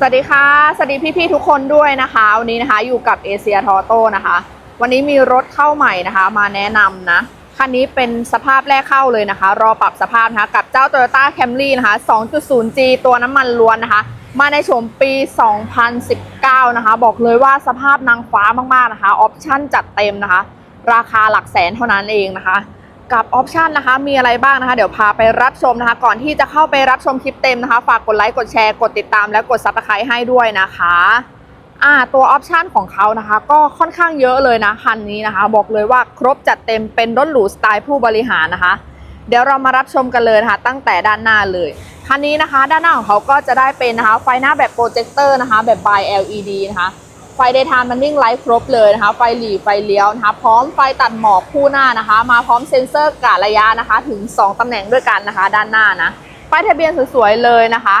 สวัสดีค่ะ สวัสดีพี่ๆทุกคนด้วยนะคะ วันนี้นะคะอยู่กับเอเชียทอโต้นะคะ วันนี้มีรถเข้าใหม่นะคะ มาแนะนำนะ คันนี้เป็นสภาพแรกเข้าเลยนะคะ รอปรับสภาพนะคะ กับเจ้า Toyota Camry นะคะ 2.0G ตัวน้ำมันล้วนนะคะ มาในโฉมปี 2019 นะคะ บอกเลยว่าสภาพนางฟ้ามากๆนะคะ ออปชั่นจัดเต็มนะคะ ราคาหลักแสนเท่านั้นเองนะคะ กับออปชันนะคะ มีอะไรบ้างนะคะ เดี๋ยวพาไปรับชมนะคะ ก่อนที่จะเข้าไปรับชมคลิปเต็มนะคะ ฝากกดไลค์ กดแชร์ กดติดตาม และกดซับสไครต์ให้ด้วยนะคะอ่าตัวออปชันของเขานะคะ ก็ค่อนข้างเยอะเลยนะคันนี้นะคะ บอกเลยว่าครบจัดเต็มเป็นรถหรูสไตล์ผู้บริหารนะคะ เดี๋ยวเรามารับชมกันเลยนะคะตั้งแต่ด้านหน้าเลยคันนี้นะคะ ด้านหน้าของเขาก็จะได้เป็นนะคะไฟหน้าแบบโปรเจคเตอร์นะคะ แบบ by LED นะคะ ไฟ daytime running light ครบเลยนะคะ ไฟหลีไฟเลี้ยวนะคะ พร้อมไฟตัดหมอกคู่หน้านะคะ มาพร้อมเซ็นเซอร์กะระยะนะคะ ถึง 2 ตำแหน่งด้วยกันนะคะ ด้านหน้านะป้ายทะเบียนสวยๆเลยนะคะ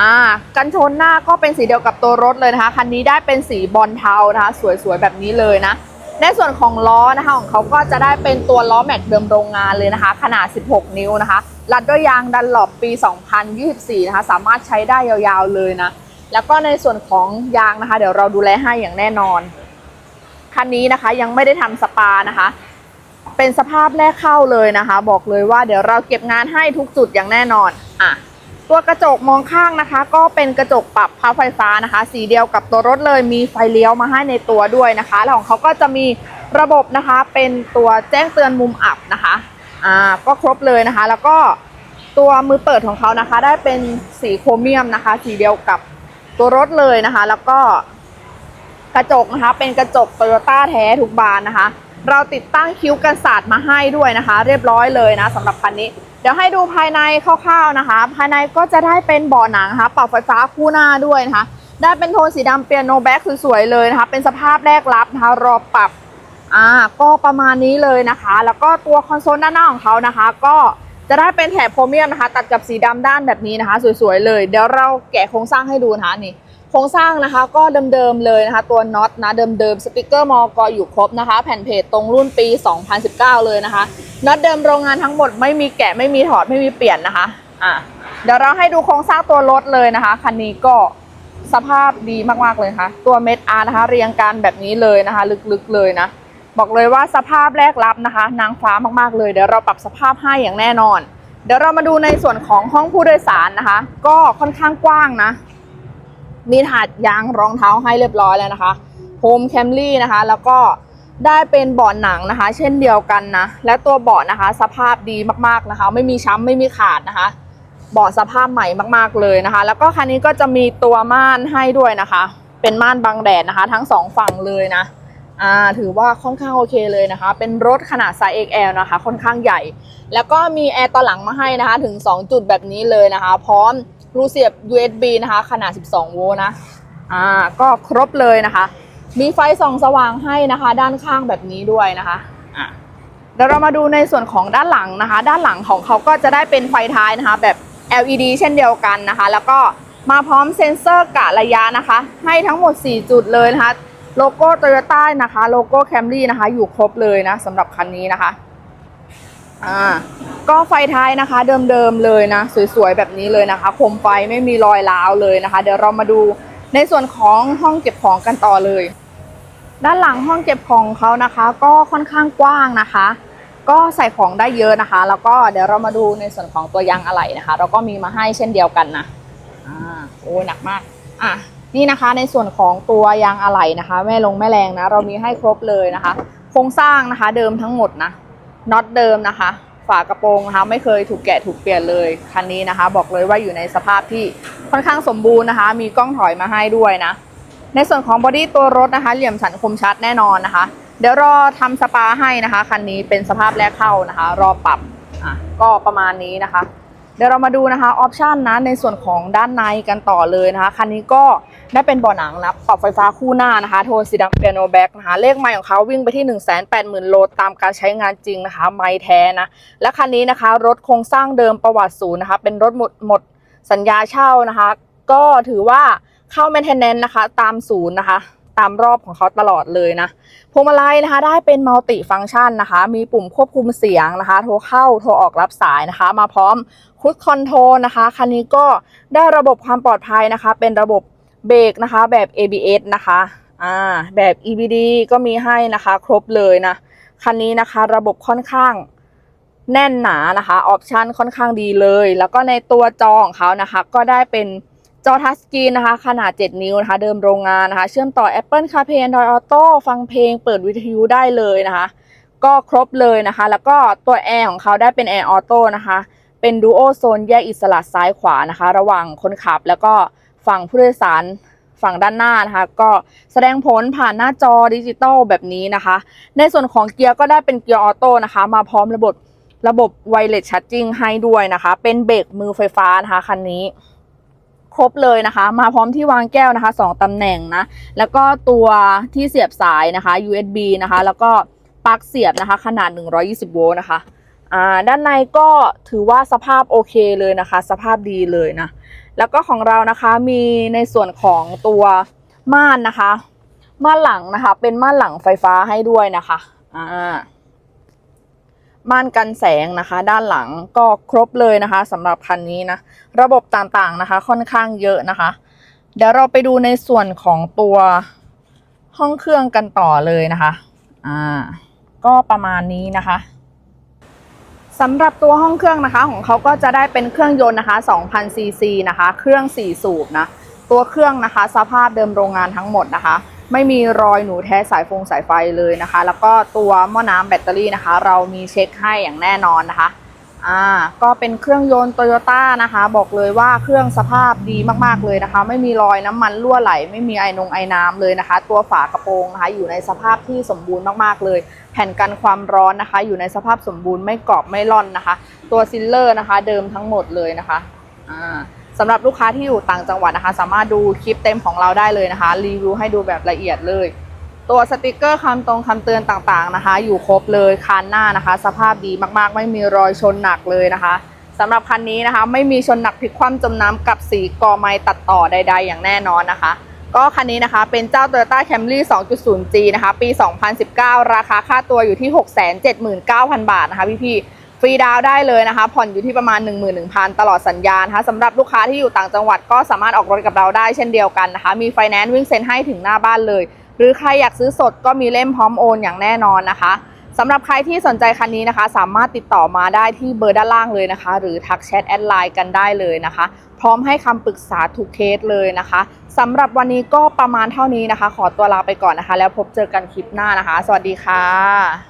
อ่ากันชนหน้าก็เป็นสีเดียวกับตัวรถเลยนะคะ คันนี้ได้เป็นสีบอลเทานะคะ สวยๆแบบนี้เลยนะ ในส่วนของล้อนะคะของเขาก็จะได้เป็นตัวล้อแม็กเดิมโรงงานเลยนะคะ ขนาด 16 นิ้วนะคะรัดด้วยยางดันหลบปี 2024 นะคะ สามารถใช้ได้ยาวๆเลยนะ แล้วก็ในส่วนของยางนะคะ เดี๋ยวเราดูแลให้อย่างแน่นอน คันนี้นะคะยังไม่ได้ทำสปานะคะ เป็นสภาพแรกเข้าเลยนะคะ บอกเลยว่าเดี๋ยวเราเก็บงานให้ทุกจุดอย่างแน่นอนอะตัวกระจกมองข้างนะคะ ก็เป็นกระจกปรับพับไฟฟ้านะคะ สีเดียวกับตัวรถเลยมีไฟเลี้ยวมาให้ในตัวด้วยนะคะแล้วของเขาก็จะมีระบบนะคะ เป็นตัวแจ้งเตือนมุมอับนะคะอ่าก็ครบเลยนะคะ แล้วก็ตัวมือเปิดของเขานะคะ ได้เป็นสีโครเมียมนะคะ สีเดียวกับ ตัวรถเลยนะคะ แล้วก็กระจกนะคะ เป็นกระจกโตโยต้าแท้ทุกบานนะคะ เราติดตั้งคิ้วกันศาสตร์มาให้ด้วยนะคะ เรียบร้อยเลยนะสำหรับคันนี้ เดี๋ยวให้ดูภายในคร่าวๆนะคะ ภายในก็จะได้เป็นเบาะหนังนะคะปรับไฟฟ้าคู่หน้าด้วยนะคะ ได้เป็นโทนสีดำเปียโนแบ็กสวยๆเลยนะคะ เป็นสภาพแรกรับนะคะ รอปรับอ่าก็ประมาณนี้เลยนะคะ แล้วก็ตัวคอนโซลด้านหน้าของเขานะคะ ก็ จะได้เป็นแถบโครเมียมนะคะ ตัดกับสีดำด้านแบบนี้นะคะ สวยๆเลย เดี๋ยวเราแกะโครงสร้างให้ดูนะคะนี่โครงสร้างนะคะก็เดิมๆเลยนะคะ ตัวน็อตนะเดิมๆสติกเกอร์มอกอยู่ครบนะคะ แผ่นเพจตรงรุ่นปี 2019 เลยนะคะน็อตเดิมโรงงานทั้งหมดไม่มีแกะไม่มีถอดไม่มีเปลี่ยนนะคะอะเดี๋ยวเราให้ดูโครงสร้างตัวรถเลยนะคะคันนี้ก็สภาพดีมากๆเลยค่ะ ตัวเม็ดอาร์นะคะ เรียงกันแบบนี้เลยนะคะ ลึกๆเลยนะ บอกเลยว่าสภาพแรกรับนะคะ นางฟ้ามากๆเลยเดี๋ยวเราปรับสภาพให้อย่างแน่นอน เดี๋ยวเรามาดูในส่วนของห้องผู้โดยสารนะคะ ก็ค่อนข้างกว้างนะ มีถาดยางรองเท้าให้เรียบร้อยแล้วนะคะโฮมแคมรี่นะคะ แล้วก็ได้เป็นเบาะหนังนะคะ เช่นเดียวกันนะ และตัวเบาะนะคะ สภาพดีมากๆนะคะ ไม่มีช้ำไม่มีขาดนะคะเบาะสภาพใหม่มากๆเลยนะคะ แล้วก็คันนี้ก็จะมีตัวม่านให้ด้วยนะคะ เป็นม่านบังแดดนะคะ ทั้งสองฝั่งเลยนะ อ่าถือว่าค่อนข้างโอเคเลยนะคะ เป็นรถขนาดไซส์ XL นะคะ ค่อนข้างใหญ่ แล้วก็มีแอร์ต่อหลังมาให้นะคะ ถึง 2 จุดแบบนี้เลยนะคะ พร้อมรูเสียบ USB นะคะ ขนาด 12 โวลต์นะ อ่า ก็ครบเลยนะคะ มีไฟส่องสว่างให้นะคะ ด้านข้างแบบนี้ด้วยนะคะ อะเดี๋ยวเรามาดูในส่วนของด้านหลังนะคะ ด้านหลังของเขาก็จะได้เป็นไฟท้ายนะคะ แบบ LED เช่นเดียวกันนะคะ แล้วก็มาพร้อมเซ็นเซอร์กะระยะนะคะ ให้ทั้งหมด 4 จุดเลยนะคะ โลโก้โตโยต้านะคะ โลโก้แคมรี่นะคะ อยู่ครบเลยนะสำหรับคันนี้นะคะอ่าก็ไฟท้ายนะคะ เดิมๆเลยนะ สวยๆแบบนี้เลยนะคะคมไฟไม่มีรอยร้าวเลยนะคะ เดี๋ยวเรามาดูในส่วนของห้องเก็บของกันต่อเลย ด้านหลังห้องเก็บของเขานะคะ ก็ค่อนข้างกว้างนะคะ ก็ใส่ของได้เยอะนะคะ แล้วก็เดี๋ยวเรามาดูในส่วนของตัวยางอะไหล่นะคะ เราก็มีมาให้เช่นเดียวกันนะอ่าโอ้หนักมากอะ นี่นะคะในส่วนของตัวยางอะไหล่นะคะ แม่ลงแม่แรงนะ เรามีให้ครบเลยนะคะ โครงสร้างนะคะเดิมทั้งหมดนะน็อตเดิมนะคะ ฝากระโปรงนะคะ ไม่เคยถูกแกะถูกเปลี่ยนเลยคันนี้นะคะ บอกเลยว่าอยู่ในสภาพที่ค่อนข้างสมบูรณ์นะคะ มีกล้องถอยมาให้ด้วยนะ ในส่วนของบอดี้ตัวรถนะคะ เหลี่ยมสันคมชัดแน่นอนนะคะ เดี๋ยวรอทำสปาให้นะคะคันนี้เป็นสภาพแรกเข้านะคะ รอปรับอะก็ประมาณนี้นะคะ เดี๋ยวเรามาดูนะคะออปชันนะในส่วนของด้านในกันต่อเลยนะคะคันนี้ก็ได้เป็นเบาะหนังนะปรับไฟฟ้าคู่หน้านะคะโทนสีดำเปียโนแบ็กนะคะเลขไมล์ของเขาวิ่งไปที่ 1 8 0 0 0 0 โลตามการใช้งานจริงนะคะ ไมล์แท้นะ และคันนี้นะคะ รถโครงสร้างเดิมประวัติศูนย์นะคะ เป็นรถหมดหมดสัญญาเช่านะคะ ก็ถือว่าเข้า maintenance นะคะ ตามศูนย์นะคะ ตามรอบของเขาตลอดเลยนะพวงมาลัยนะคะได้เป็นมัลติฟัง c t ชันนะคะ มีปุ่มควบคุมเสียงนะคะ โทรเข้าโทรออกรับสายนะคะ มาพร้อมคุดคอนโทรนะคะคันนี้ก็ได้ระบบความปลอดภัยนะคะ เป็นระบบเบรกนะคะแบบ ABS นะคะอ่าแบบ EBD ก็มีให้นะคะครบเลยนะคันนี้นะคะระบบค่อนข้างแน่นหนานะคะออปชันค่อนข้างดีเลย แล้วก็ในตัวจอของเขานะคะ ก็ได้เป็น จอทัชสกรีนนะคะ ขนาด 7 นิ้วนะคะ เดิมโรงงานนะคะ เชื่อมต่อ Apple CarPlay Android Auto ฟังเพลงเปิดวิทยุได้เลยนะคะ ก็ครบเลยนะคะ แล้วก็ตัวแอร์ของเขาได้เป็นแอร์ออโต้นะคะ เป็นดูโอโซนแยกอิสระซ้ายขวานะคะ ระหว่างคนขับแล้วก็ฝั่งผู้โดยสารฝั่งด้านหน้านะคะ ก็แสดงผลผ่านหน้าจอดิจิตอลแบบนี้นะคะ ในส่วนของเกียร์ก็ได้เป็นเกียร์ออโต้นะคะ มาพร้อมระบบระบบไวเลสชาร์จิ่งให้ด้วยนะคะ เป็นเบรกมือไฟฟ้านะคะคันนี้ ครบเลยนะคะ มาพร้อมที่วางแก้วนะคะสองตำแหน่งนะ แล้วก็ตัวที่เสียบสายนะคะ USB นะคะ แล้วก็ปลั๊กเสียบนะคะ ขนาด 120 โวลต์นะคะอ่าด้านในก็ถือว่าสภาพโอเคเลยนะคะ สภาพดีเลยนะ แล้วก็ของเรานะคะมีในส่วนของตัวม่านนะคะ ม่านหลังนะคะ เป็นม่านหลังไฟฟ้าให้ด้วยนะคะอ่า ม่านกันแสงนะคะ ด้านหลังก็ครบเลยนะคะสำหรับคันนี้นะ ระบบต่างๆนะคะ ค่อนข้างเยอะนะคะ เดี๋ยวเราไปดูในส่วนของตัวห้องเครื่องกันต่อเลยนะคะอ่าก็ประมาณนี้นะคะสำหรับตัวห้องเครื่องนะคะ ของเขาก็จะได้เป็นเครื่องยนต์นะคะ2,000ซีซีนะคะ เครื่อง4สูบนะ ตัวเครื่องนะคะ สภาพเดิมโรงงานทั้งหมดนะคะ ไม่มีรอยหนูแท้สายฟงสายไฟเลยนะคะ แล้วก็ตัวหม้อน้ำแบตเตอรี่นะคะ เรามีเช็คให้อย่างแน่นอนนะคะอ่าก็เป็นเครื่องยนต์โตโยต้านะคะ บอกเลยว่าเครื่องสภาพดีมากๆเลยนะคะ ไม่มีรอยน้ำมันรั่วไหล ไม่มีไอนงไอน้ำเลยนะคะ ตัวฝากระโปรงนะคะ อยู่ในสภาพที่สมบูรณ์มากๆเลย แผ่นกันความร้อนนะคะ อยู่ในสภาพสมบูรณ์ไม่กรอบไม่ร่อนนะคะ ตัวซิลเลอร์นะคะ เดิมทั้งหมดเลยนะคะอ่า สำหรับลูกค้าที่อยู่ต่างจังหวัดนะคะ สามารถดูคลิปเต็มของเราได้เลยนะคะ รีวิวให้ดูแบบละเอียดเลย ตัวสติกเกอร์คำตรงคำเตือนต่างๆนะคะ อยู่ครบเลยคันหน้านะคะ สภาพดีมากๆ ไม่มีรอยชนหนักเลยนะคะสำหรับคันนี้นะคะ ไม่มีชนหนักพลิกคว่ำจมน้ำกับสีกอไม้ตัดต่อใด ๆ อย่างแน่นอนนะคะ ก็คันนี้นะคะเป็นเจ้า Toyota Camry 2.0G นะคะ ปี 2019 ราคาค่าตัวอยู่ที่ 679,000 บาทนะคะพี่ๆ ฟรีดาวได้เลยนะคะ ผ่อนอยู่ที่ประมาณ 11,000 ตลอดสัญญานะคะสำหรับลูกค้าที่อยู่ต่างจังหวัดก็สามารถออกรถกับเราได้เช่นเดียวกันนะคะ มีไฟแนนซ์วิ่งเซ็นให้ถึงหน้าบ้านเลย หรือใครอยากซื้อสดก็มีเล่มพร้อมโอนอย่างแน่นอนนะคะสำหรับใครที่สนใจคันนี้นะคะ สามารถติดต่อมาได้ที่เบอร์ด้านล่างเลยนะคะ หรือทักแชทแอดไลน์กันได้เลยนะคะ พร้อมให้คำปรึกษาทุกเคสเลยนะคะสำหรับวันนี้ก็ประมาณเท่านี้นะคะ ขอตัวลาไปก่อนนะคะ แล้วพบเจอกันคลิปหน้านะคะ สวัสดีค่ะ